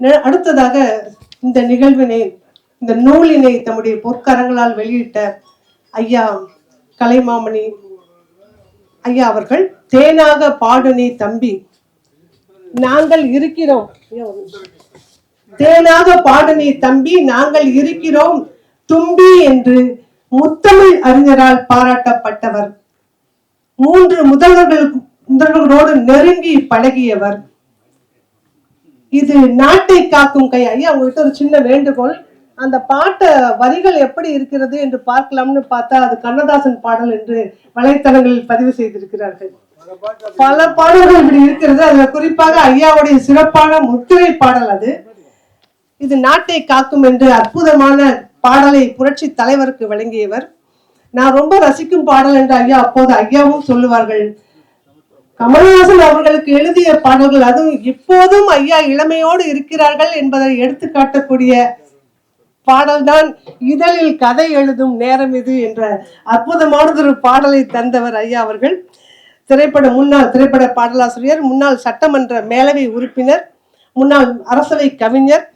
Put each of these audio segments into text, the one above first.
அடுத்ததாக இந்த நிகழ்வினை இந்த நூலினை தம்முடைய பொற்கரங்களால் வெளியிட்ட ஐயா கலைமாமணி ஐயா அவர்கள் தேனாக பாடுனி தம்பி நாங்கள் இருக்கிறோம். தேனாக பாடுனி தம்பி நாங்கள் இருக்கிறோம். தும்பி என்று முத்தமிழ் அறிஞரால் பாராட்டப்பட்டவர். மூன்று முதல்வர்கள் முதல்வர்களோடு நெருங்கி பழகியவர். இது நாட்டை காக்கும் கை. ஐயா உங்ககிட்ட ஒரு சின்ன வேண்டுகோள். அந்த பாட்ட வரிகள் எப்படி இருக்கிறது என்று பார்க்கலாம்னு பார்த்தா அது கண்ணதாசன் பாடல் என்று வலைத்தளங்களில் பதிவு செய்திருக்கிறார்கள். பல பாடல்கள் இப்படி இருக்கிறது. அதுல குறிப்பாக ஐயாவுடைய சிறப்பான முத்திரை பாடல் அது. இது நாட்டை காக்கும் என்று அற்புதமான பாடலை புரட்சி தலைவருக்கு வழங்கியவர். நான் ரொம்ப ரசிக்கும் பாடல் என்று ஐயா அப்போது ஐயாவும் சொல்லுவார்கள். கமல்ஹாசன் அவர்களுக்கு எழுதிய பாடல்கள் அதுவும் இப்போதும் ஐயா இளமையோடு இருக்கிறார்கள் என்பதை எடுத்து காட்டக்கூடிய பாடல்தான் இதழில் கதை எழுதும் நேரம் இது என்ற அற்புதமானதொரு பாடலை தந்தவர் ஐயா அவர்கள். திரைப்பட முன்னாள் திரைப்பட பாடலாசிரியர் முன்னாள் சட்டமன்ற மேலவை உறுப்பினர் முன்னாள் அரசவை கவிஞர்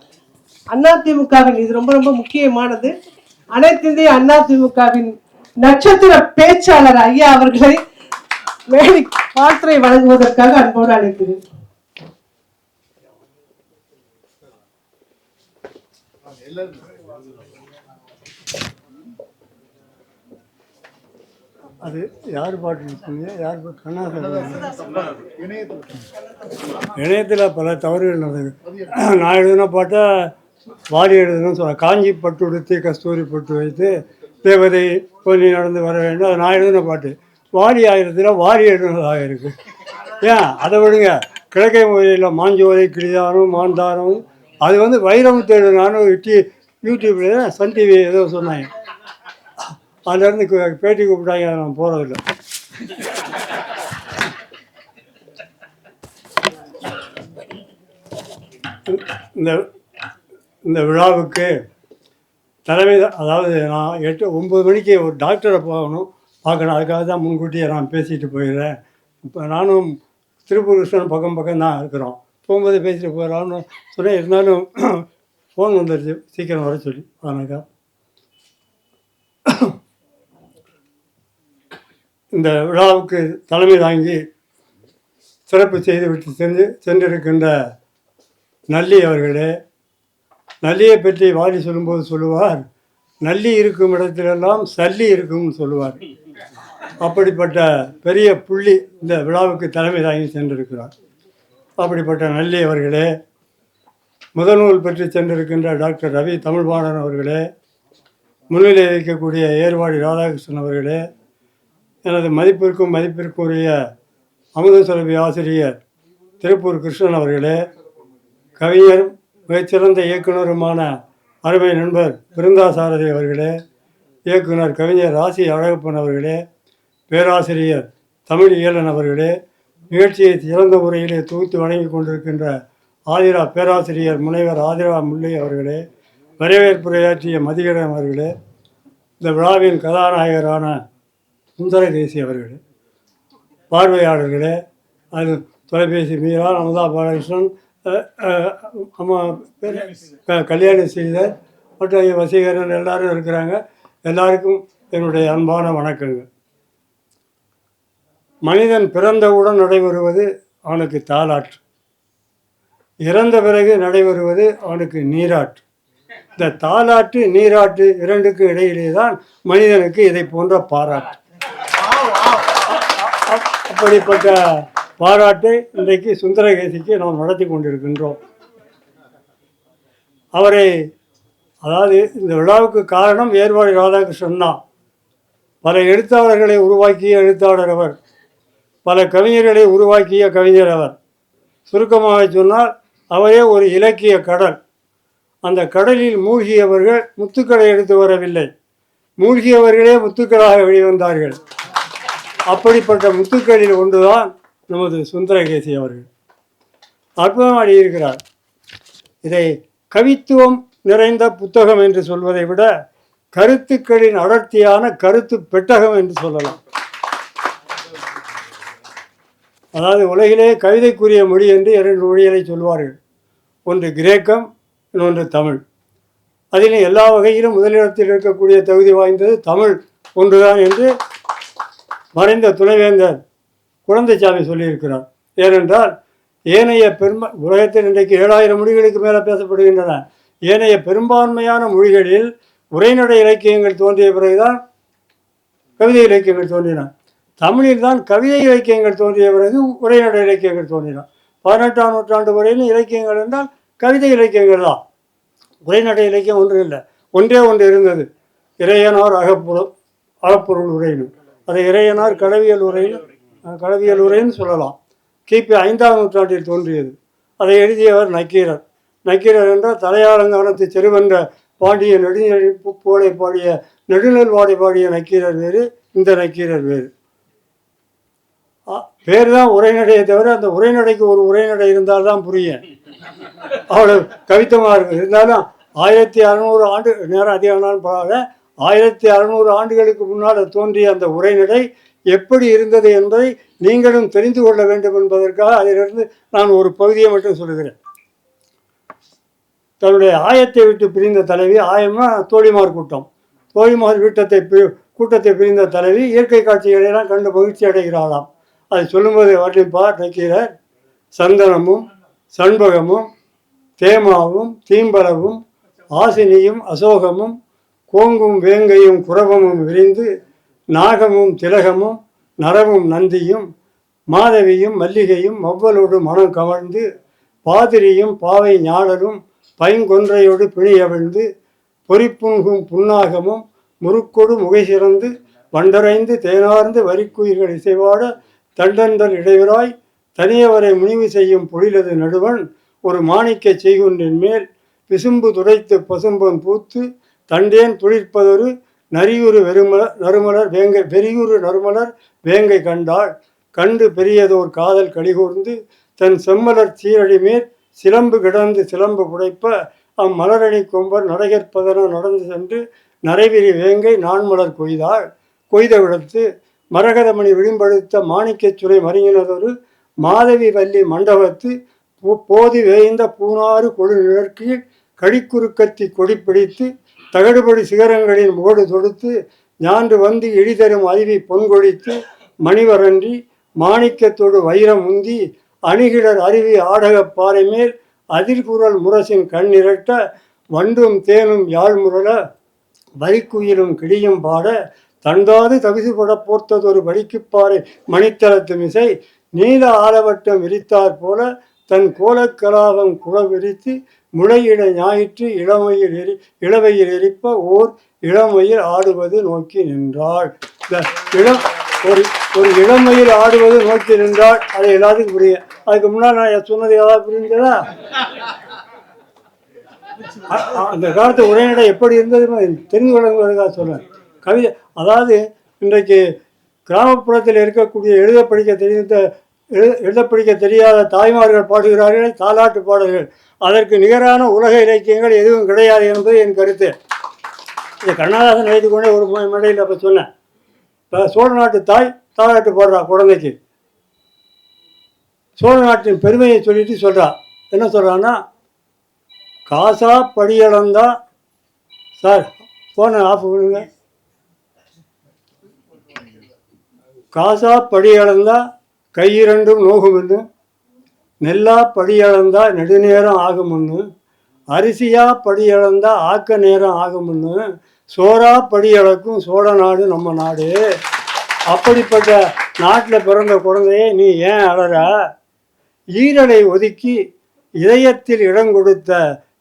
அதிமுகவின் இது ரொம்ப ரொம்ப முக்கியமானது. அனைத்து இந்திய அதிமுகவின் நட்சத்திர பேச்சாளர் ஐயா அவர்களை வேலை வழங்குவதற்காக அன்போடு அழைக்கிறேன். அது யார் பாட்டு யார் பாட்டு கண்ணாசன் இணையத்தில் பல தவறுகள் நடந்தது. நான் எழுதின பாட்டை வாடி எழுதணும்னு சொல்ல காஞ்சி பட்டு உடுத்தி கஸ்தூரி பட்டு வைத்து தேவதை பொன்னி நடந்து வர வேண்டும். அது நான் எழுதின பாட்டு. வாரி ஆயிரத்தில் வாரி எழுதுனதாக இருக்கு ஏன்? அதை விடுங்க. கிழக்கை மொழியில் மாஞ்சோலை கிளிதாரம் மாந்தாரம் அது வந்து வைரம் எழுதினான்னு டி யூடியூப்ல சன் டிவி ஏதோ சொன்னாங்க. அதுலேருந்து பேட்டி கூப்பிட்டாங்க நான் போகிறதில்ல இந்த இந்த விழாவுக்கு தலைமை அதாவது நான் எட்டு ஒம்பது மணிக்கு ஒரு டாக்டரை போகணும் பார்க்கணும். அதுக்காக தான் முன்கூட்டியே நான் பேசிட்டு போயிடுறேன். இப்போ நானும் திருப்பூர் கிருஷ்ணன் பக்கம் பக்கம் தான் இருக்கிறோம். போகும்போது பேசிட்டு போகிறான்னு சொன்னேன். இருந்தாலும் ஃபோன் வந்துடுச்சு சீக்கிரம் வர சொல்லி. அதனாக்கா இந்த விழாவுக்கு தலைமை தாங்கி சிறப்பு செய்துவிட்டு சென்று சென்றிருக்கின்ற நல்லி அவர்களே நல்லியை பற்றி வாரி சொல்லும்போது சொல்லுவார் நல்லி இருக்கும் இடத்திலெல்லாம் சல்லி இருக்கும்னு சொல்லுவார். அப்படிப்பட்ட பெரிய புள்ளி இந்த விழாவுக்கு தலைமை தாங்கி சென்றிருக்கிறார். அப்படிப்பட்ட நல்லி அவர்களே முதல்நூல் பெற்று சென்றிருக்கின்ற டாக்டர் ரவி தமிழ்பாணன் அவர்களே முன்னிலை வைக்கக்கூடிய ஏர்வாடி ராதாகிருஷ்ணன் அவர்களே எனது மதிப்பிற்கும் மதிப்பிற்குரிய அமுதசுரபி ஆசிரியர் திருப்பூர் கிருஷ்ணன் அவர்களே கவிஞர் மிகச்சிறந்த இயக்குனருமான அருமை நண்பர் பிருந்தாசாரதி அவர்களே இயக்குனர் கவிஞர் ராசி அழகப்பன் அவர்களே பேராசிரியர் தமிழ் இயலன் அவர்களே நிகழ்ச்சியை சிறந்த முறையிலே தொகுத்து வழங்கி கொண்டிருக்கின்ற ஆதிரா பேராசிரியர் முனைவர் ஆதிரா முல்லை அவர்களே வரவேற்புரையாற்றிய மதிகடன் அவர்களே இந்த விழாவின் கதாநாயகரான சுந்தர தேசி அவர்களே பார்வையாளர்களே அது தொலைபேசி மீரா அமுதா பாலகிருஷ்ணன் அம்மா க- கல்யாணி மற்றும் வசீகரன் எல்லாரும் இருக்கிறாங்க. எல்லாருக்கும் என்னுடைய அன்பான வணக்கங்கள். மனிதன் பிறந்தவுடன் நடைபெறுவது அவனுக்கு தாலாற்று இறந்த பிறகு நடைபெறுவது அவனுக்கு நீராட்டு இந்த தாலாட்டு நீராட்டு இரண்டுக்கும் இடையிலே தான் மனிதனுக்கு இதை போன்ற பாராட்டு. அப்படிப்பட்ட பாராட்டை இன்றைக்கு சுந்தரகேசிக்கு நாம் நடத்தி கொண்டிருக்கின்றோம். அவரை அதாவது இந்த விழாவுக்கு காரணம் ஏர்வாடி ராதாகிருஷ்ணன் தான். பல எழுத்தாளர்களை உருவாக்கிய எழுத்தாளர் அவர். பல கவிஞர்களை உருவாக்கிய கவிஞர் அவர். சுருக்கமாக சொன்னால் அவரே ஒரு இலக்கிய கடல். அந்த கடலில் மூழ்கியவர்கள் முத்துக்களை எடுத்து வரவில்லை. மூழ்கியவர்களே முத்துக்களாக வெளிவந்தார்கள். அப்படிப்பட்ட முத்துக்களில் ஒன்றுதான் நமது சுந்தரகேசி அவர்கள். அற்புதமாடி இருக்கிறார். இதை கவித்துவம் நிறைந்த புத்தகம் என்று சொல்வதை விட கருத்துக்களின் அடர்த்தியான கருத்து பெட்டகம் என்று சொல்லலாம். அதாவது உலகிலே கவிதைக்குரிய மொழி என்று இரண்டு மொழிகளை சொல்வார்கள். ஒன்று கிரேக்கம் இன்னொன்று தமிழ். அதில் எல்லா வகையிலும் முதலிடத்தில் இருக்கக்கூடிய தகுதி வாய்ந்தது தமிழ் ஒன்றுதான் என்று மறைந்த துணைவேந்தர் குழந்தைசாமி சொல்லியிருக்கிறார். ஏனென்றால் ஏனைய பெரும்ப உலகத்தில் இன்றைக்கு ஏழாயிரம் மொழிகளுக்கு மேலே பேசப்படுகின்றன. ஏனைய பெரும்பான்மையான மொழிகளில் உரைநடை இலக்கியங்கள் தோன்றிய பிறகுதான் கவிதை இலக்கியங்கள் தோன்றின. தமிழில் தான் கவிதை இலக்கியங்கள் தோன்றிய பிறகு உரைநடை இலக்கியங்கள் தோன்றின. பதினெட்டாம் நூற்றாண்டு வரையிலும் இலக்கியங்கள் என்றால் கவிதை இலக்கியங்கள் தான். உரைநடை இலக்கியம் ஒன்று இல்லை. ஒன்றே ஒன்று இருந்தது. இறையனார் அகப்புறம் அகப்பொருள் உரைன்னு. அதை இறையனார் கடவியல் உரையின் கடவியல் உரைன்னு சொல்லலாம். கிபி ஐந்தாம் நூற்றாண்டில் தோன்றியது. அதை எழுதியவர் நக்கீரர். நக்கீரர் என்றால் தலையாலங்கானத்தை செருவென்ற பாண்டிய நெடுநெறி போலை பாடிய நெடுநெல் வாடை பாடிய நக்கீரர் வேறு இந்த நக்கீரர் வேறு. பேர் தான் உரைநடையை தவிர அந்த உரைநடைக்கு ஒரு உரைநடை இருந்தால் தான் புரியும். அவ்வளோ கவித்தமாக இருக்குது இருந்தாலும் ஆயிரத்தி அறநூறு ஆண்டு நேரம் அதிகம்னாலும் பரவாயில்ல. ஆயிரத்தி அறநூறு ஆண்டுகளுக்கு முன்னால் தோன்றிய அந்த உரைநடை எப்படி இருந்தது என்பதை நீங்களும் தெரிந்து கொள்ள வேண்டும் என்பதற்காக அதிலிருந்து நான் ஒரு பகுதியை மட்டும் சொல்லுகிறேன். தன்னுடைய ஆயத்தை விட்டு பிரிந்த தலைவி ஆயம்னா தோழிமார் கூட்டம். தோழிமார் வீட்டத்தை கூட்டத்தை பிரிந்த தலைவி இயற்கை காட்சிகளையெல்லாம் கண்டு மகிழ்ச்சி அடைகிறாளாம். அதை சொல்லும்போது வாட்டிப்பா நக்கீரர் சந்தனமும் சண்பகமும் தேமாவும் தீம்பலவும் ஆசினியும் அசோகமும் கோங்கும் வேங்கையும் குரவமும் விரிந்து நாகமும் திலகமும் நரமும் நந்தியும் மாதவியும் மல்லிகையும் மவ்வலோடு மனம் கவழ்ந்து பாதிரியும் பாவை ஞாழலும் பைங்கொன்றையோடு பிணியவிழ்ந்து பொறிப்புண்கும் புன்னாகமும் முறுக்கொடு முகை சிறந்து வண்டரைந்து தேனார்ந்து வரிக்குயிர்கள் இசைவாட தண்டந்தல் இடையராய் தனியவரை முனிவு செய்யும் பொழிலது நடுவன் ஒரு மாணிக்கச் செய்குன்றின் மேல் பிசும்பு துடைத்து பசும்பொன் பூத்து தண்டேன் துளிர்ப்பதொரு நரியுறு வெறுமலர் நறுமலர் வேங்கை வெறியுறு நறுமலர் வேங்கை கண்டாள். கண்டு பெரியதோர் காதல் கழிகூர்ந்து தன் செம்மலர் சீரடி மேல் சிலம்பு கிடந்து சிலம்பு புடைப்ப அம்மலரணி கொம்பர் நடைகற்பதன நடந்து சென்று நரைவிரி வேங்கை நான்மலர் கொய்தாள். கொய்த விடத்து மரகதமணி விளிம்படுத்த மாணிக்கச் சுரை மருங்கினதொரு மாதவி வள்ளி மண்டபத்து போ- போதி வேய்ந்த பூனாறு கொழு நிழற்கீழ் கடிக்குறுக்கத்தி கொடி பிடித்து தகடுபடி சிகரங்களின் முகடு தொடுத்து ஞாண்டு வந்து இழிதரும் அருவி பொன்கொழித்து மணிவரன்றி மாணிக்கத்தோடு வைரம் உந்தி அணிகிடர் அருவி ஆடகப் பாறை மேல் அதிர்குரல் முரசின் கண்ணிரட்ட வண்டும் தேனும் யாழ் முரள வரிக்குயிலும் கிடியும் பாட தந்தாது தவிசுபட போர்த்ததொரு வடிக்குப்பாறை மணித்தளத்து மிசை நீல ஆலவட்டம் விரித்தாற் போல தன் கோலக்கலாபம் குழ விரித்து முளையிட ஞாயிற்று இளமையில் எரி இளவையில் எரிப்ப ஓர் இளமையில் ஆடுவது நோக்கி நின்றாள். இந்த இளம் ஒரு ஒரு இளமையில் ஆடுவது நோக்கி நின்றாள். அது எல்லாத்துக்கும் புரியும் அதுக்கு முன்னால் நான் சொன்னது ஏதாவது புரிஞ்சதா? அந்த காலத்து உரைநடை எப்படி இருந்தது தெரிந்து கொள்ளுங்கிறதுக்காக சொல்றேன். கவிதை அதாவது இன்றைக்கு கிராமப்புறத்தில் இருக்கக்கூடிய எழுத படிக்க தெரிந்த எழு எழுத படிக்க தெரியாத தாய்மார்கள் பாடுகிறார்கள் தாலாட்டு பாடல்கள். அதற்கு நிகரான உலக இலக்கியங்கள் எதுவும் கிடையாது என்பது என் கருத்து. இதை கண்ணதாசன் வைத்து கொண்டே ஒரு ம- மேடையில் அப்போ சொன்னேன். இப்போ சோழ நாட்டு தாய் தாலாட்டு பாடுறா குழந்தைக்கு. சோழ நாட்டின் பெருமையை சொல்லிட்டு சொல்கிறா என்ன சொல்கிறான்னா காசா படியளந்தா சார் ஃபோனை ஆஃப் பண்ணுங்கள் காசா படியளந்தா கையிரண்டும் நோகுமென்னு நெல்லா படியளந்தா நெடுநேரம் ஆகும்னு அரிசியா படியளந்தா ஆக்க நேரம் ஆகும்னு சோறா படியளக்கும் சோழ நாடு நம்ம நாடு. அப்படிப்பட்ட நாட்டில் பிறந்த குழந்தையே நீ ஏன் அழற? ஈரலை ஒதுக்கி இதயத்தில் இடம் கொடுத்த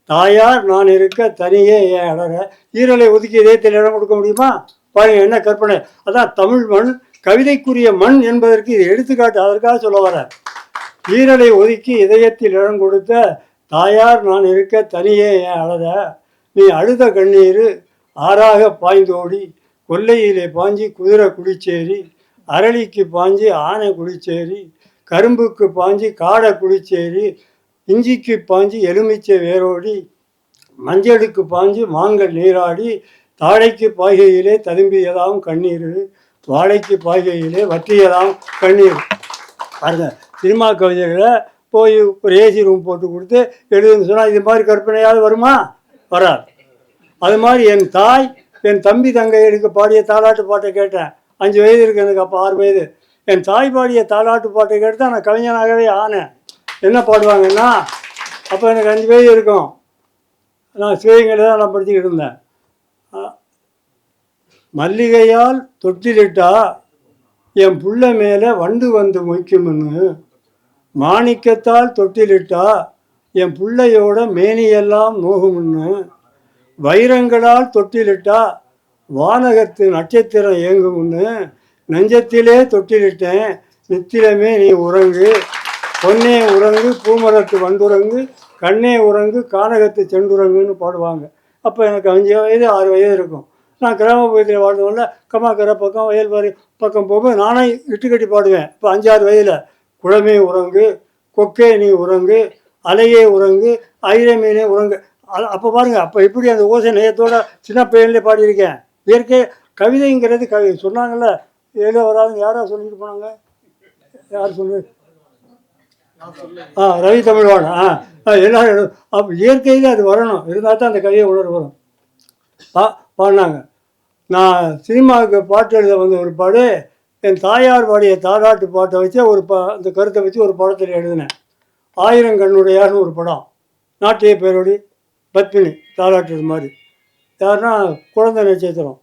தாயார் நான் இருக்க தனியே ஏன் அழற? ஈரலை ஒதுக்கி இதயத்தில் இடம் கொடுக்க முடியுமா? பாருங்க என்ன கற்பனை. அதான் தமிழ் மண் கவிதைக்குரிய மண் என்பதற்கு இது எடுத்துக்காட்டு அதற்காக சொல்ல வர ஈரலை ஒதுக்கி இதயத்தில் இடம் கொடுத்த தாயார் நான் இருக்க தனியே ஏன் அழற நீ அழுத கண்ணீர் ஆறாக பாய்ந்தோடி கொல்லையிலே பாஞ்சி குதிரை குடிச்சேரி அரளிக்கு பாஞ்சி ஆனை குடிச்சேரி கரும்புக்கு பாஞ்சி காடை குடிச்சேரி இஞ்சிக்கு பாஞ்சி எலுமிச்சை வேரோடி மஞ்சளுக்கு பாஞ்சி மாங்கல் நீராடி தாழைக்கு பாய்கையிலே ததும்பியதாகவும் கண்ணீர் வாழைக்கு பாய்கையிலே வற்றியதாம் கண்ணீர். பாருங்க சினிமா கவிதைகளை போய் ஒரு ஏசி ரூம் போட்டு கொடுத்து எழுதுன்னு சொன்னால் இது மாதிரி கற்பனையாவது வருமா? வராது. அது மாதிரி என் தாய் என் தம்பி தங்கைகளுக்கு பாடிய தாலாட்டு பாட்டை கேட்டேன். அஞ்சு வயது இருக்கு எனக்கு அப்போ ஆறு வயது. என் தாய் பாடிய தாலாட்டு பாட்டை கேட்டு தான் நான் கவிஞனாகவே ஆனேன். என்ன பாடுவாங்கன்னா அப்போ எனக்கு அஞ்சு வயது இருக்கும். நான் சிவகங்கையில் தான் நான் படிச்சுக்கிட்டு இருந்தேன். மல்லிகையால் தொட்டிலிட்டா என் புள்ள மேலே வண்டு வந்து மொய்க்கும்னு மாணிக்கத்தால் தொட்டிலிட்டா என் பிள்ளையோட மேனியெல்லாம் நோகும்னு வைரங்களால் தொட்டிலிட்டா வானகத்து நட்சத்திரம் இயங்கும்னு நெஞ்சத்திலே தொட்டிலிட்டேன். நித்திலமே நீ உறங்கு பொன்னே உறங்கு பூமரத்து வண்டுறங்கு கண்ணே உறங்கு கானகத்து செண்டுறங்குன்னு பாடுவாங்க. அப்போ எனக்கு அஞ்சு வயது ஆறு வயது இருக்கும். நான் கிராமப்புறத்தில் வாழ்ந்தவங்கள கம்மாக்கரை பக்கம் வயல் பக்கம் போகும்போது நானே இட்டு கட்டி பாடுவேன். இப்போ அஞ்சாறு வயதில் குளமே உறங்கு கொக்கே நீ உறங்கு அலையே உறங்கு ஐர மீனே உறங்கு. அப்போ பாருங்க அப்போ இப்படி அந்த ஓசை நேயத்தோட சின்ன பையன்லேயே பாடியிருக்கேன். இயற்கை கவிதைங்கிறது கவி சொன்னாங்கல்ல ஏதோ வராதுங்க யாரா சொல்லிட்டு போனாங்க? யார் சொல்லு ஆ ரவி தமிழ்வாணன். ஆ ஆ, எல்லாரும் அப்போ இயற்கையில் அது வரணும் இருந்தால் தான் அந்த கவியை உணர்வு வரும். பா பாடினாங்க. நான் சினிமாவுக்கு பாட்டு எழுத வந்த ஒரு பாடு என் தாயார் பாடிய தாலாட்டு பாட்டை வச்சு ஒரு ப அந்த கருத்தை வச்சு ஒரு படத்தில் எழுதினேன். ஆயிரம் கண்ணுடையார்னு ஒரு படம். நாட்டிய பேரோடி பத்மினி தாலாட்டு இது மாதிரி. யாருன்னா குழந்தை நட்சத்திரம்.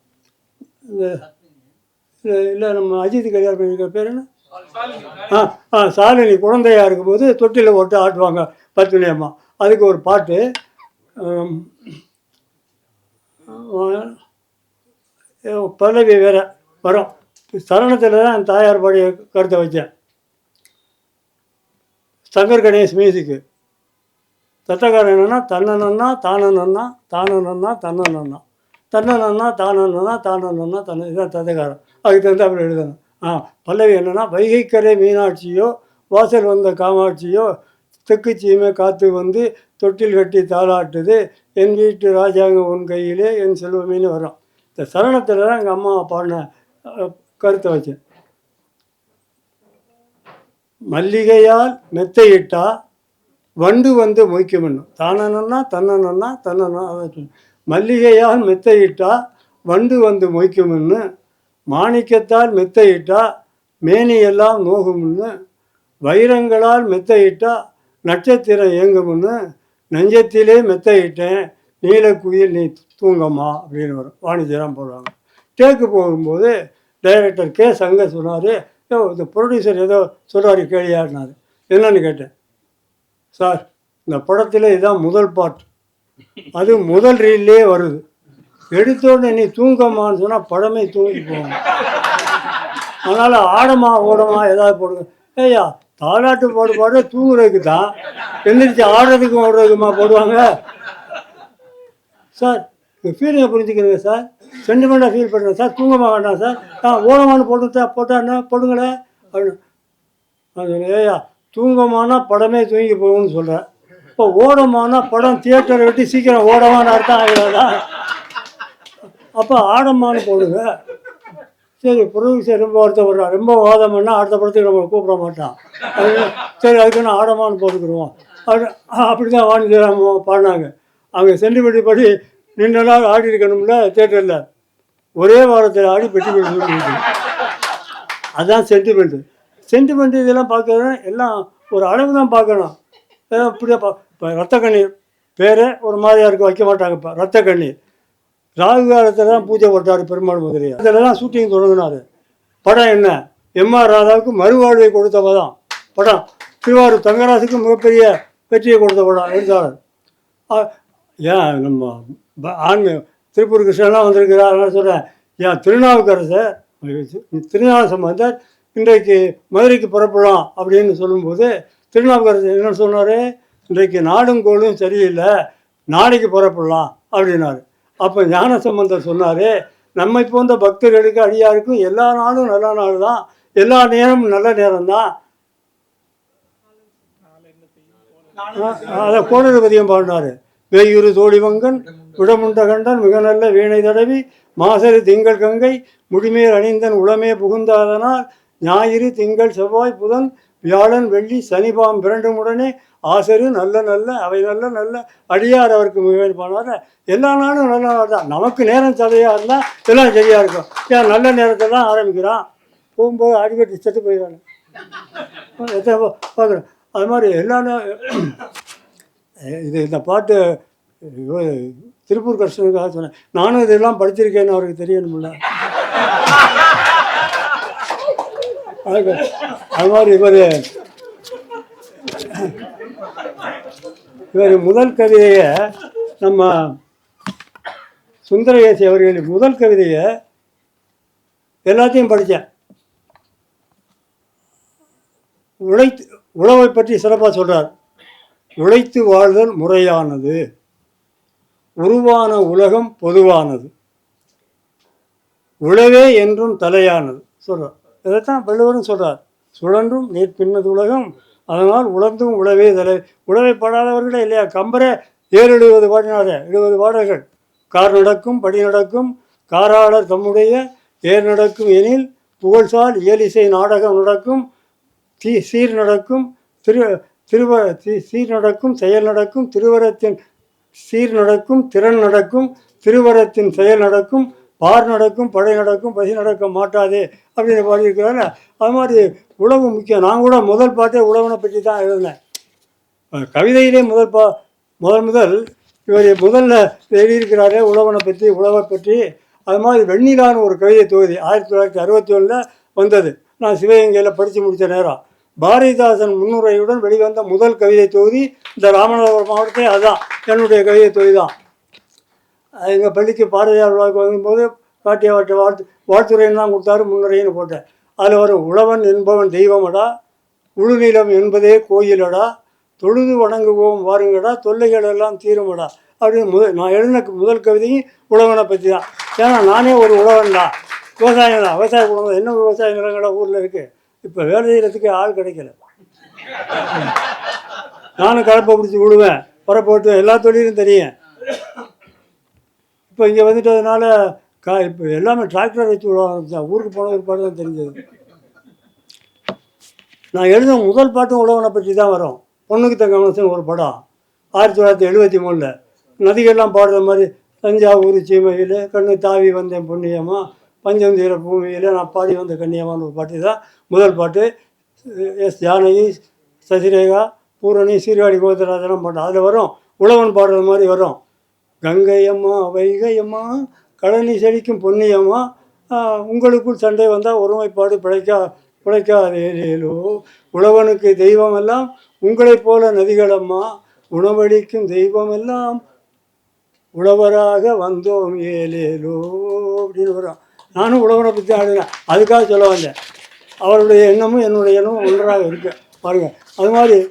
இல்லை நம்ம அஜித் கல்யாணம் பண்ணியிருக்கிற பேர் என்ன? ஆ ஆ சாலினி. குழந்தையா இருக்கும்போது தொட்டியில் போட்டு ஆட்டுவாங்க பத்மினி அம்மா. அதுக்கு ஒரு பாட்டு பல்லவி வேற வரும். சரணத்தில் தான் என் தாயார் பாடிய கருத்தை வச்சேன். சங்கர் கணேஷ் மியூசிக்கு. தத்தக்காரன் என்னன்னா தன்னன்னா தானன்னா தானன்னா தன்னன்னா தன்னன்னா தானன்னா தானன்னா தன்ன இதுதான் தத்தக்காரன் அதுக்கு தகுந்த அப்படி எழுதணும். ஆ பல்லவி என்னன்னா வைகைக்கரை மீனாட்சியோ வாசல் வந்த காமாட்சியோ தெக்குச்சியுமே காத்து வந்து தொட்டில் கட்டி தாளாட்டுது என் வீட்டு ராஜாங்க உன் கையிலே என் செல்வமேனு வரும். இந்த சரணத்தில் தான் எங்கள் அம்மா பாடின கருத்தை வச்சேன். மல்லிகையால் மெத்தையிட்டா வண்டு வந்து மொய்க்குமன்னும் தானன்னா தன்னனா தன்னன்னா மல்லிகையால் மெத்தையிட்டா வண்டு வந்து மொய்க்கும்னு மாணிக்கத்தால் மெத்தையிட்டா மேனியெல்லாம் நோகும்னு வைரங்களால் மெத்தையிட்டா நட்சத்திரம் இயங்கும்னு நெஞ்சத்திலே மெத்தையிட்டேன். நீலக்குயில் நீ தூங்கம்மா அப்படின்னு வரும் வாணிஜராம் போடுவாங்க. டேக்கு போகும்போது டைரக்டர் கே சங்க சொன்னார் ஏதோ இந்த ப்ரொடியூசர் ஏதோ சொல்கிறாரு கேளியாருனாரு என்னன்னு கேட்டேன். சார் இந்த படத்தில் இதுதான் முதல் பாட்டு. அது முதல் ரீல்லே வருது. எடுத்தோடனே நீ தூங்கம்மான்னு சொன்னால் படமே தூங்கி போகும். அதனால் ஆடமா ஓடமா ஏதாவது போடுங்க. ஏய்யா தாலாட்டு பாடு பாடு தூங்குறதுக்கு தான் எந்திரிச்சு ஆடுறதுக்கும் ஓடுறதுக்குமா போடுவாங்க? சார் ஃபீலிங்கை புரிஞ்சுக்கிறீங்க சார். சென்டிமெண்ட்டாக ஃபீல் பண்ணுறேன் சார். தூங்கமா வேண்டாம் சார். நான் ஓடமானு போட்டு போட்டா என்ன? போடுங்களேன் அப்படின்னு. நான் சொன்னேன், ஏய்யா தூங்கமானா படமே தூங்கி போகும்னு சொல்கிறேன் இப்போ ஓடமானா படம் தியேட்டரை விட்டு சீக்கிரம் ஓடமான அர்த்தம் ஆகிடாதா அப்போ ஆடமானு போடுங்க. சரி ப்ரொடியூசர் ரொம்ப வருத்தப்படுறான். ரொம்ப வாதம் பண்ணால் அடுத்த படத்துக்கு நம்ம கூப்பிட மாட்டான். அது சரி அதுக்கு நான் ஆடமான்னு போட்டுக்கிடுவோம். அப்படி அப்படி தான் வாணிஜராம பாடினாங்க. அவங்க சென்டிமெண்ட் படி நின்ற நாள் ஆடி இருக்கணும்ல தேட்டரில் ஒரே வாரத்தில் ஆடி பெட்டி கொடுத்து அதுதான் சென்டிமெண்ட்டு சென்டிமெண்ட் இதெல்லாம் பார்க்கறது எல்லாம் ஒரு அளவு தான் பார்க்கணும். அப்படியே இப்படியே பா இப்போ ரத்த கண்ணீர் பேரே ஒரு மாதிரியாக இருக்கு வைக்க மாட்டாங்க இப்போ ரத்த கண்ணீர். ராகு காலத்தில் தான் பூஜை போட்டார் பெருமாள் முதலிய அதில் தான் ஷூட்டிங் தொடங்கினார். படம் என்ன? எம்ஆர் ராதாவுக்கு மறுவாழ்வை கொடுத்தவ தான் படம். திருவாரூர் தங்கராசுக்கு மிகப்பெரிய வெற்றியை கொடுத்த படம். எழுத்தாளர். ஏன் நம்ம ப- ஆன்மீ திருப்பூர் கிருஷ்ணன்லாம் வந்திருக்கிறார் அதனால சொல்கிறேன் ஏன் திருநாவுக்கரசர் திருநாள சம்பந்தர் இன்றைக்கு மதுரைக்கு புறப்படலாம் அப்படின்னு சொல்லும்போது திருநாவுக்கரசர் என்ன சொன்னார் இன்றைக்கு நாடும் கோளும் சரியில்லை நாளைக்கு புறப்படலாம் அப்படின்னாரு அப்போ ஞான சம்பந்தர் சொன்னார் நம்மை போன்ற பக்தர்களுக்கு அடியாருக்கும் எல்லா நாளும் நல்ல நாள் தான் எல்லா நேரமும் நல்ல நேரம் தான் அதை கோடரபதியம் பாடினார் வேயூரு தோழிவங்கன் விடமுண்ட கண்டன் மிக நல்ல வீணை தடவி மாசரு திங்கள் கங்கை முடிமேல் அணிந்தன் உளமே புகுந்தாதனால் ஞாயிறு திங்கள் செவ்வாய் புதன் வியாழன் வெள்ளி சனிபாம் இரண்டும் உடனே ஆசரு நல்ல நல்ல அவை நல்ல நல்ல அடியார் அவருக்கு மிகவும் போனார் எல்லா நாளும் நல்ல நாள் தான். நமக்கு நேரம் சதையாக இருந்தால் எல்லாம் சரியாக இருக்கும். ஏன் நல்ல நேரத்தில் தான் ஆரம்பிக்கிறான்? போகும்போது அடிக்கடி செத்து போயிடுறாங்க எத்தனை பார்க்குறேன் அது மாதிரி எல்லா இது இந்த பாட்டு திருப்பூர் கிருஷ்ணனுக்காக சொன்னேன். நானும் இதெல்லாம் படிச்சிருக்கேன்னு அவருக்கு தெரியணும்ல. அது மாதிரி இவர் இவர் முதல் கவிதையை நம்ம சுந்தரகேசி அவர்களின் முதல் கவிதையை எல்லாத்தையும் படித்தேன். உழைத்து உழவை பற்றி சிறப்பாக சொல்கிறார் உழைத்து வாழ்தல் முறையானது. உருவான உலகம் பொதுவானது. உழவே என்றும் தலையானது. சொல்கிறார் இதைத்தான் வள்ளுவரும் சொல்கிறார் சுழன்றும் நீர் பின்னது உலகம். அதனால் உழந்தும் உழவே தலை. உழவை படாதவர்களே இல்லையா? கம்பரே ஏழு எழுபது பாடினாரே. எழுபது பாடல்கள். கார் நடக்கும் படி நடக்கும். காராளர் தம்முடைய ஏர் நடக்கும் எனில் புகழ்சால் இயலிசை நாடகம் நடக்கும். தீ சீர் நடக்கும். திரு திருவ சீர் நடக்கும் செயல் நடக்கும் திருவரத்தின் சீர் நடக்கும் திறன் நடக்கும் திருவரத்தின் செயல் நடக்கும் பார் நடக்கும் படை நடக்கும் பசி நடக்க மாட்டாதே அப்படின்னு பாடியிருக்கிறாங்க. அது மாதிரி உழவு முக்கியம். நான் கூட முதல் பாட்டே உழவனை பற்றி தான் எழுதினேன். கவிதையிலே முதல் பா முதல் முதல் இவர் முதல்ல எழுதியிருக்கிறாரே உழவனை பற்றி உழவை பற்றி. அது மாதிரி வெண்ணிலான்னு ஒரு கவிதை தொகுதி ஆயிரத்தி தொள்ளாயிரத்தி அறுபத்தி ஒன்றில் வந்தது. நான் சிவகங்கையில் படித்து முடித்த நேரம். பாரதிதாசன் முன்னுரையுடன் வெளிவந்த முதல் கவிதை தொகுதி இந்த ராமநாதபுரம் மாவட்டத்தை அதுதான். என்னுடைய கவிதை தொகுதி தான். எங்கள் பள்ளிக்கு பாரதியார் விழாவுக்கு வரும்போது காட்டியவற்றை வாழ்த்து வாழ்த்துறைன்னு தான் கொடுத்தாரு முன்னுரைன்னு போட்டேன். அதில் ஒரு உழவன் என்பவன் தெய்வமடா உழுநிலம் என்பதே கோயிலடா தொழுது வணங்குவோம் வாருங்கடா தொல்லைகள் எல்லாம் தீருமடா அப்படின்னு முதல் நான் எழுதின முதல் கவிதையும் உழவனை பற்றி தான் ஏன்னா நானே ஒரு உழவன் தான் விவசாயம் தான். விவசாய குடும்பம் என்ன விவசாய நிலங்களா ஊரில் இருக்குது இப்போ வேலை செய்கிறதுக்கு ஆள் கிடைக்கல. நானும் கலப்பை பிடிச்சி விடுவேன். புறப்போட்டு எல்லா தொழிலும் தெரியும். இப்போ இங்கே வந்துட்டதுனால கா இப்போ எல்லாமே டிராக்டர் வச்சு விட ஆரம்பிச்சேன் ஊருக்கு போன ஒரு பாட்டு தான் தெரிஞ்சது. நான் எழுத முதல் பாட்டும் உழவனை பற்றி தான் வரும். பொண்ணுக்கு தங்க மனசுன்னு ஒரு படம். ஆயிரத்தி தொள்ளாயிரத்தி எழுபத்தி மூணில். நதிகள்லாம் பாடுற மாதிரி தஞ்சாவூர் சீமையில் கண்ணு தாவி வந்தேன் பொன்னியம்மா. பஞ்சம் தீர பூமியில் நான் பாடி வந்த கண்ணியமான ஒரு பாட்டு தான் முதல் பாட்டு எஸ் ஜானகி சசிரேகா பூரணி சீர்காழி கோதராஜனம் பாட்டு. அதில் வரும் உழவன் பாடுற மாதிரி வரும். கங்கை அம்மா வைகை அம்மா கடனி செழிக்கும் பொன்னியம்மா உங்களுக்குள் சண்டை வந்தால் ஒருமைப்பாடு பிழைக்கா பிழைக்காதேலோ உழவனுக்கு தெய்வம் எல்லாம் உங்களைப் போல நதிகளம்மா உணவளிக்கும் தெய்வம் எல்லாம் உழவராக வந்தோம் ஏலேலோ அப்படின்னு வரும். நானும் உழவனை பற்றி ஆடுகிறேன் அதுக்காக சொல்ல வந்தேன். அவருடைய எண்ணமும் என்னுடைய எண்ணமும் ஒன்றாக இருக்கு. பாருங்கள் அது மாதிரி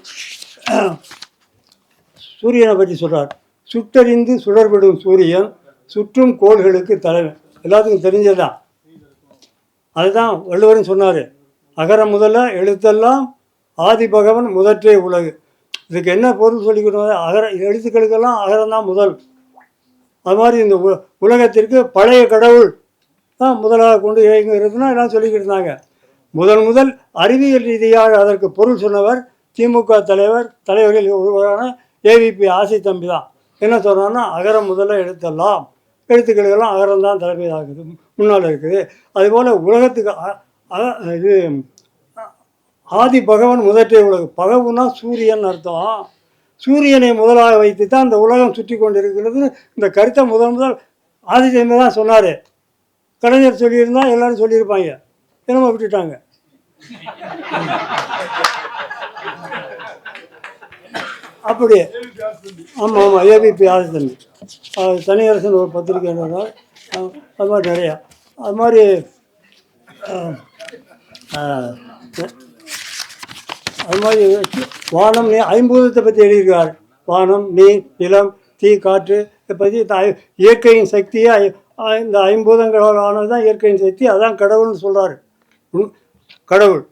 சூரியனை பற்றி சொல்கிறார் சுட்டறிந்து சுடர்படும் சூரியன் சுற்றும் கோள்களுக்கு தலைவன் எல்லாத்துக்கும் தெரிஞ்சதுதான். அதுதான் வள்ளுவரும் சொன்னார். அகர முதல்ல எழுத்தெல்லாம் ஆதி பகவன் முதற்றே உலகு. இதுக்கு என்ன பொருள் சொல்லிக்கணும்? அகர எழுத்துக்களுக்கெல்லாம் அகரம் தான் முதல். அது மாதிரி இந்த உ- உலகத்திற்கு பழைய கடவுள் தான் முதலாக கொண்டு இயங்குகிறதுனா எல்லாம் சொல்லிக்கிட்டு இருந்தாங்க. முதல் முதல் அறிவியல் ரீதியாக அதற்கு பொருள் சொன்னவர் திமுக தலைவர் தலைவர்கள் ஒருவரான ஏவிபி ஆசை தம்பி தான். என்ன சொல்கிறான்னா அகரம் முதல்ல எடுத்துடலாம். எழுத்துக்களுக்கெல்லாம் அகரம் தான் தலைமையாகுது முன்னால் இருக்குது. அதுபோல் உலகத்துக்கு இது ஆதி பகவன் முதற்றே உலகம். பகவுனா சூரியன் அர்த்தம். சூரியனை முதலாக வைத்து தான் இந்த உலகம் சுற்றி கொண்டிருக்கிறது இந்த கருத்தை முதல் முதல் தம்பி தான் சொன்னார். கலைஞர் சொல்லியிருந்தா எல்லாரும் சொல்லியிருப்பாங்க. என்னமோ விட்டுட்டாங்க. அப்படி ஆமாம் ஆமாம் ஏபிபி ஆதித்தன் தனியரசன் ஒரு பத்திரிகை எழுதினார். அது மாதிரி நிறையா. அது மாதிரி அது மாதிரி வானம் நீ ஐம்பூதத்தை பற்றி எழுதியிருக்கார். வானம் நீர் நிலம் தீ காற்று இதை பற்றி இயற்கையின் சக்தியை இந்த ஐம்பூதங்களால் ஆனது தான் இயற்கையின் சக்தி. அதான் கடவுள்னு சொல்கிறார் கடவுள்.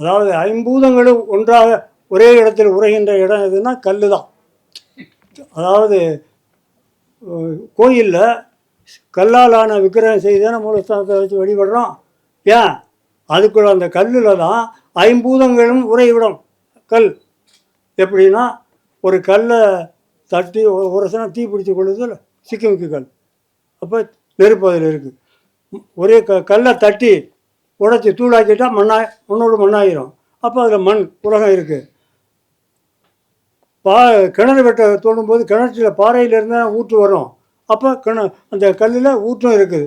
அதாவது ஐம்பூதங்களும் ஒன்றாக ஒரே இடத்தில் உரைகின்ற இடம் எதுன்னா கல் தான். அதாவது கோயிலில் கல்லாலான விக்கிரகம் செய்தான மூலஸ்தானத்தை வச்சு வழிபடுறோம். ஏன்? அதுக்குள்ள அந்த கல்லில் தான் ஐம்பூதங்களும் உரைவிடும் கல். எப்படின்னா ஒரு கல்லை தட்டி ஒரு சனம் தீ பிடிச்சி கொள்ளுதல் சிக்கிமிக்கு கல். அப்போ நெருப்பு அதில் இருக்குது ஒரே க கல்லை தட்டி உடைச்சி தூளாக்கிட்டால் மண்ணா மண்ணோடு மண்ணாயிரும். அப்போ அதில் மண் உலகம் இருக்குது பா கிணறு வெட்ட தோண்டும்போது கிணற்றில் பாறையிலேருந்து ஊற்று வரும். அப்போ கிண அந்த கல்லில் ஊற்றும் இருக்குது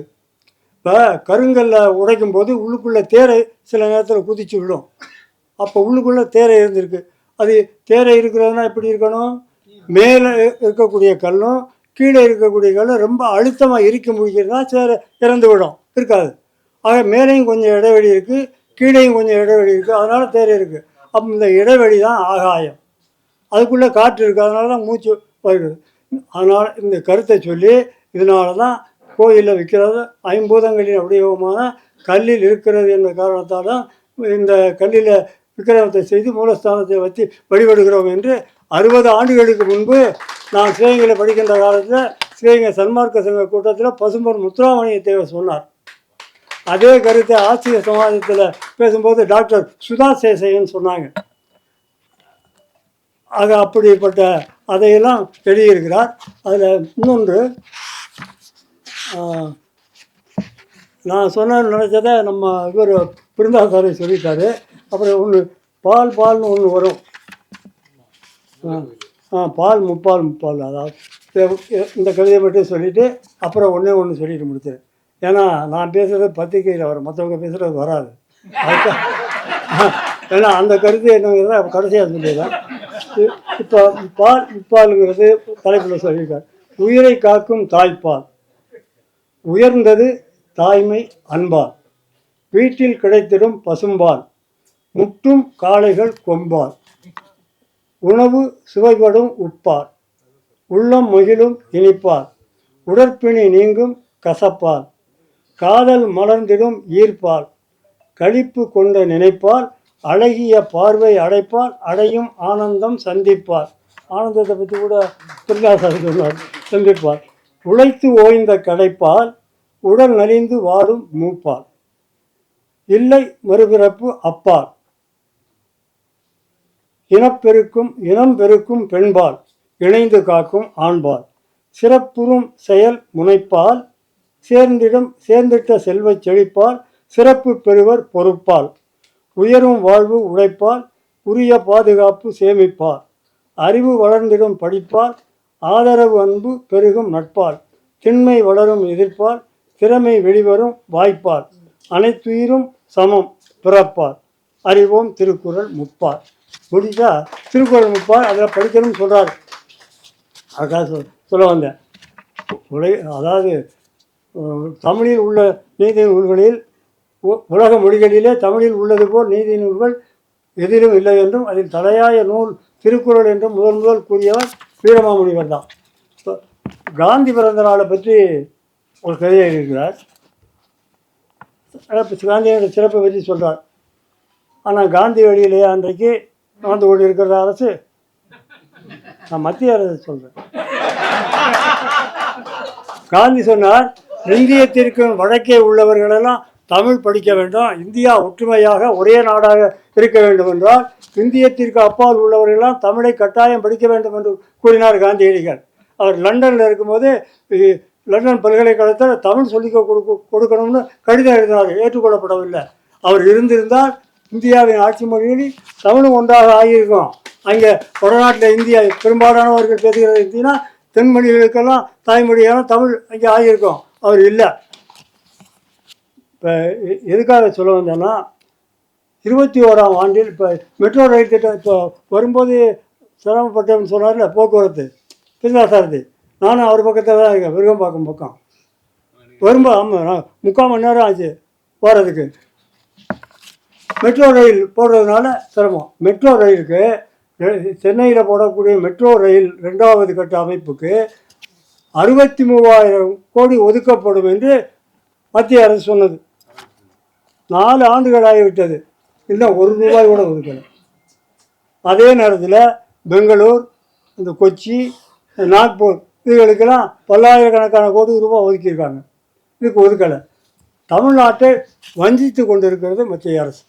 இப்போ கருங்கல்ல உடைக்கும் போது உள்ளுக்குள்ளே தேரை சில நேரத்தில் குதிச்சு விடும். அப்போ உள்ளுக்குள்ளே தேரை இருந்திருக்கு அது தேரை இருக்கிறதுனா எப்படி இருக்கணும்? மேலே இருக்கக்கூடிய கல்லும் கீழே இருக்கக்கூடிய கல்லும் ரொம்ப அழுத்தமாக இறுக்கி முடிக்கிறதுனா சேர இறந்து விடும். இருக்காது. ஆக மேலேயும் கொஞ்சம் இடைவெளி இருக்குது கீழேயும் கொஞ்சம் இடைவெளி இருக்குது அதனால் தேர் இருக்குது அப்போ இந்த இடைவெளி தான் ஆகாயம். அதுக்குள்ளே காற்று இருக்குது அதனால தான் மூச்சு வருகிறது அதனால் இந்த கருத்தை சொல்லி இதனால தான் கோயிலில் விற்கிறது ஐம்பூதங்களின் வடிவமான கல்லில் இருக்கிறது என்ற காரணத்தால் தான் இந்த கல்லில் விக்கிரகத்தை செய்து மூலஸ்தானத்தை வச்சு வழிபடுகிறோம் என்று அறுபது ஆண்டுகளுக்கு முன்பு நான் சிவகங்கையில் படிக்கின்ற காலத்தில் சிவகங்கை சன்மார்க்க சங்க கூட்டத்தில் பசும்பொன் முத்துராமணிய தேவர் சொன்னார். அதே கருத்தை ஆசிரியர் சமாஜத்தில் பேசும்போது டாக்டர் சுதா சேசைன்னு சொன்னாங்க. அது அப்படிப்பட்ட அதையெல்லாம் எழுதியிருக்கிறார். அதில் இன்னொன்று நான் சொன்ன நினச்சதை நம்ம இவர் பிருந்தாசாரி சொல்லிட்டாரு. அப்புறம் ஒன்று பால் பால்னு ஒன்று வரும். ஆ, பால் முப்பால் முப்பால் அதாவது இந்த- இந்த கவிதையை மட்டும் சொல்லிவிட்டு அப்புறம் ஒன்றே ஒன்று சொல்லிட்டு முடிச்சிடுறேன் ஏன்னா நான் பேசுகிறது பத்திரிக்கையில் வரும் மற்றவங்க பேசுகிறது வராது. ஏன்னா அந்த கருத்து என்னங்கிறத கடைசியாக சொல்லிடுறேன் இப்போ பால் முப்பாலுங்கிறது தலைப்பில் சொல்லியிருக்கார். உயிரை காக்கும் தாய்ப்பால். உயர்ந்தது தாய்மை அன்பால். வீட்டில் கிடைத்திடும் பசும்பால். முட்டும் காளைகள் கொம்பால். உணவு சுவைபடும் உட்பார். உள்ளம் மகிழும் இனிப்பார். உடற்பிணி நீங்கும் கசப்பால் காதல் மலர்ந்திடும் ஈர்ப்பால் கழிப்பு கொண்ட நினைப்பால் அழகிய பார்வை அடைப்பால் அடையும் ஆனந்தம் சந்திப்பார். ஆனந்தத்தை பற்றி கூட திருநாசாரி சொன்னார். சந்திப்பார். உழைத்து ஓய்ந்த கடைப்பால் உடல் நலிந்து வாடும் மூப்பால் இல்லை மறுபிறப்பு அப்பால் இனப்பெருக்கும் இனம் பெருக்கும் பெண்பால் இணைந்து காக்கும் ஆண்பால். சிறப்புறும் செயல் முனைப்பால் சேர்ந்திடும் சேர்ந்திட்ட செல்வச் செழிப்பால் சிறப்பு பெறுவர் பொறுப்பால். உயரும் வாழ்வு உழைப்பால் உரிய பாதுகாப்பு சேமிப்பால். அறிவு வளர்ந்திடும் படிப்பால் ஆதரவு அன்பு பெருகும் நட்பால். திண்மை வளரும் எதிர்ப்பால் திறமை வெளிவரும் வாய்ப்பால். அனைத்துயிரும் சமம் பிறப்பார் அறிவோம் திருக்குறள் முப்பார் முடிஞ்சால் திருக்குறள் முப்பால் அதில் படிக்கணும்னு சொல்கிறார் அதுக்காக சொல் சொல்ல வந்தேன். உலக அதாவது தமிழில் உள்ள நீதி நூல்களில் உ- உலக மொழிகளிலே தமிழில் உள்ளது போல் நீதி நூல்கள் எதிலும் இல்லை என்றும் அதில் தலையாய நூல் திருக்குறள் என்றும் முதல் முதல் கூறியவர் வீரமாமுனிவர் தான். காந்தி பிறந்த நாளை பற்றி ஒரு கதையை இருக்கிறார் காந்தியோட சிறப்பை பற்றி சொல்கிறார் ஆனால் காந்தி வழியிலேயே அன்றைக்கு நடந்து கொண்டு இருக்கிற அரசு நான் மத்திய அரசு சொல்கிறேன் காந்தி சொன்னார் இந்தியத்திற்கும் வடக்கே உள்ளவர்களெல்லாம் தமிழ் படிக்க வேண்டும் இந்தியா ஒற்றுமையாக ஒரே நாடாக இருக்க வேண்டும் என்றால் இந்தியத்திற்கு அப்பால் உள்ளவர்களெல்லாம் தமிழை கட்டாயம் படிக்க வேண்டும் என்று கூறினார் காந்தியடிகள். அவர் லண்டனில் இருக்கும்போது லண்டன் பல்கலைக்கழகத்தில் தமிழ் சொல்லிக்க கொடுக்க கொடுக்கணும்னு கடிதம் எழுதினார் ஏற்றுக்கொள்ளப்படவில்லை. அவர் இருந்திருந்தால் இந்தியாவின் ஆட்சி மொழியில் தமிழும் ஒன்றாக ஆகியிருக்கும். அங்கே வடநாட்டில் இந்தியா பெரும்பாலானவர்கள் பேசுகிற இந்தினா தென்மொழிகளுக்கெல்லாம் தாய்மொழியான தமிழ் அங்கே ஆகியிருக்கும். அவர் இல்லை. இப்போ எதுக்காக சொல்ல வந்தேன்னா இருபத்தி ஓராம் ஆண்டில் இப்போ மெட்ரோ ரயில் திட்டம் இப்போ வரும்போது சிரமப்பட்டேன்னு சொன்னார்ல போக்குவரத்து திருநாசாரதி நானும் அவர் பக்கத்தில் தான் இருக்கேன் விருகம்பாக்கம் பக்கம். வரும்போது ஆமாம் நான் முக்கால் மணி நேரம் ஆச்சு போகிறதுக்கு மெட்ரோ ரயில் போடுறதுனால சிரமம். மெட்ரோ ரயிலுக்கு சென்னையில் போடக்கூடிய மெட்ரோ ரயில் ரெண்டாவது கட்ட அமைப்புக்கு அறுபத்தி மூவாயிரம் கோடி ஒதுக்கப்படும் என்று மத்திய அரசு சொன்னது. நாலு ஆண்டுகள் ஆகிவிட்டது. இன்னும் ஒரு ரூபாய் கூட ஒதுக்கலை. அதே நேரத்தில் பெங்களூர் இந்த கொச்சி நாக்பூர் இதுகளுக்கெல்லாம் பல்லாயிரக்கணக்கான கோடி ரூபாய் ஒதுக்கியிருக்காங்க. இதுக்கு ஒதுக்கலை. தமிழ்நாட்டை வஞ்சித்து கொண்டிருக்கிறது மத்திய அரசு.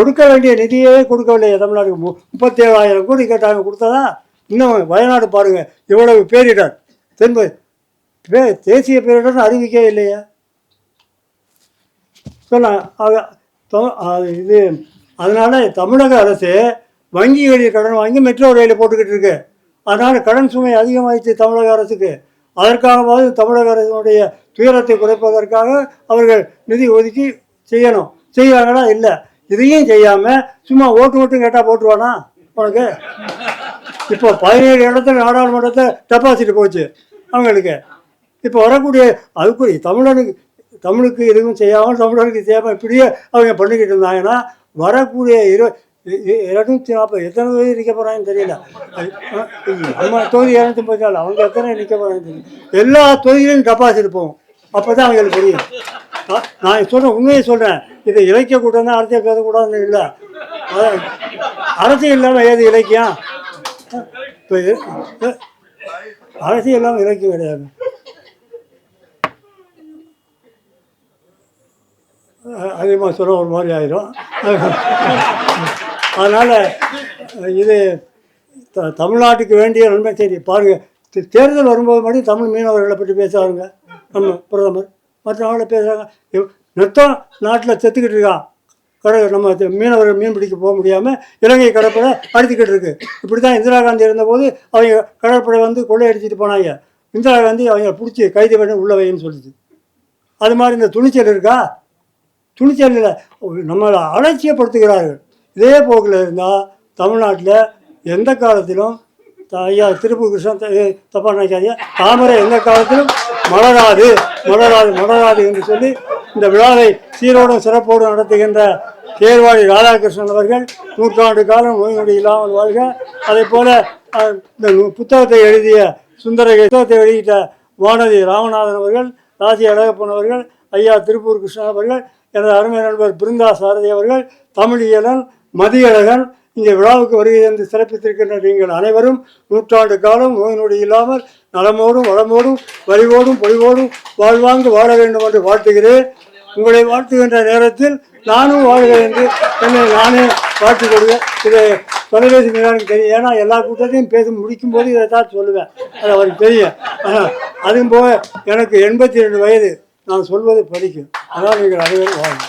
கொடுக்க வேண்டிய நிதியே கொடுக்கவில்லையே தமிழ்நாட்டுக்கு மு- முப்பத்தேழாயிரம் கோடி கேட்டாங்க கொடுத்ததா? இன்னும் வயநாடு பாருங்கள் இவ்வளவு பேரிடர். தென்பு பே தேசிய பேரிடர்னு அறிவிக்கவே இல்லையா. சொல்ல அது இது அதனால் தமிழக அரசு வங்கிகளில் கடன் வாங்கி மெட்ரோ ரயிலில் போட்டுக்கிட்டு இருக்கு. அதனால் கடன் சுமை அதிகமாயிடுச்சு தமிழக அரசுக்கு. அதற்காகவாவது தமிழக அரசினுடைய துயரத்தை குறைப்பதற்காக அவர்கள் நிதி ஒதுக்கி செய்யணும். செய்வாங்களா இல்லை. இதையும் செய்யாமல் சும்மா ஓட்டு மட்டும் கேட்டால் போட்டுருவானா உனக்கு? இப்போ பதினேழு இடத்துல நாடாளுமன்றத்தில் டெபாசிட் போச்சு அவங்களுக்கு. இப்போ வரக்கூடிய அதுக்குரிய தமிழனுக்கு தமிழுக்கு எதுவும் செய்யாமல் தமிழனுக்கு செய்யாமல் இப்படியே அவங்க பண்ணிக்கிட்டு இருந்தாங்கன்னா வரக்கூடிய இரு இரநூத்தி நாற்பது எத்தனை தொகுதி நிற்க போகிறாங்கன்னு தெரியல. நம்ம தொகுதி இரநூத்தி முப்பத்தி நாலு அவங்க எத்தனை நிற்க போகிறாங்கன்னு தெரியல. எல்லா தொகுதியிலும் டெபாசிட் போகும். அப்போ தான் அவங்களுக்கு புரியும். நான் சொல்கிறேன் உண்மையை சொல்கிறேன் இதை இலக்கிய கூட்டம் அரசியல் பேசக்கூடாதுன்னு இல்லை. அதான் அரசியல் இல்லாமல் ஏது இலக்கியம்? இப்போ அரசியல் இல்லாமல் இலக்கியம் கிடையாது. அதிகமாக சொல்ல ஒரு மாதிரி ஆயிரும். அதனால் இது த- தமிழ்நாட்டுக்கு வேண்டிய நன்மை சரி. பாருங்கள் தேர்தல் வரும்போது மட்டும் தமிழ் மீனவர்களை பற்றி பேசாருங்க நம்ம பிரதமர். மற்ற நாளில் பேசுகிறாங்க நெத்தம் நாட்டில் செத்துக்கிட்டு இருக்கான் கடை நம்ம மீனவர்கள் மீன் பிடிக்க போக முடியாமல் இலங்கை கடற்படை அடித்துக்கிட்டு இருக்கு. இப்படி தான் இந்திரா காந்தி இருந்தபோது அவங்க கடற்படை வந்து கொள்ளையடிச்சிட்டு போனாங்க. இந்திரா காந்தி அவங்க பிடிச்சி கைது பண்ணி உள்ள வைன்னு சொல்லுது. அது மாதிரி இந்த துணிச்சல் இருக்கா? துணிச்சல் இல்லை. நம்மளை அலட்சியப்படுத்துகிறார்கள். இதே போக்கில் இருந்தால் தமிழ்நாட்டில் எந்த காலத்திலும் த- ஐயா திருப்பு கிருஷ்ணன் தப்பா நினைக்காதீங்க. தாமரை எந்த காலத்திலும் மலராது மலராது மலராது என்று சொல்லி இந்த விழாவை சீரோடும் சிறப்போடும் நடத்துகின்ற தேர்வாளி ராதாகிருஷ்ணன் அவர்கள் நூற்றாண்டு காலம் நோய் நொடி இல்லாமல் வாழ்க. அதே போல இந்த புத்தகத்தை எழுதிய சுந்தர புத்தகத்தை வெளியிட்ட வானதி ராமநாதன் அவர்கள் ராஜி அழகப்பன் அவர்கள் ஐயா திருப்பூர் கிருஷ்ணன் அவர்கள் எனது அருமை நண்பர் பிருந்தா சாரதி அவர்கள் தமிழியலன் மதியழகன் இங்கே விழாவுக்கு வருகை என்று சிறப்பித்திருக்கின்ற நீங்கள் அனைவரும் நூற்றாண்டு காலம் நோய் நொடி இல்லாமல் நலமோடும் வளமோடும் வலிவோடும் பொலிவோடும் வாழ்வாங்கு வாழ வேண்டும் என்று வாழ்த்துகிறேன். உங்களை வாழ்த்துகின்ற நேரத்தில் நானும் வாழ்கிறேன் என்று என்னை நானே வாழ்த்து கொள்வேன் இதை தொலைபேசி மீதானுக்கு தெரியும். ஏன்னா எல்லா கூட்டத்தையும் பேசி முடிக்கும் போது இதை தான் சொல்லுவேன். அது அவருக்கு தெரியும். ஆனால் அதுவும் போக எனக்கு எண்பத்தி ரெண்டு வயது. நான் சொல்வது படிக்கும். அதான் நீங்கள் அனைவரும் வாழும்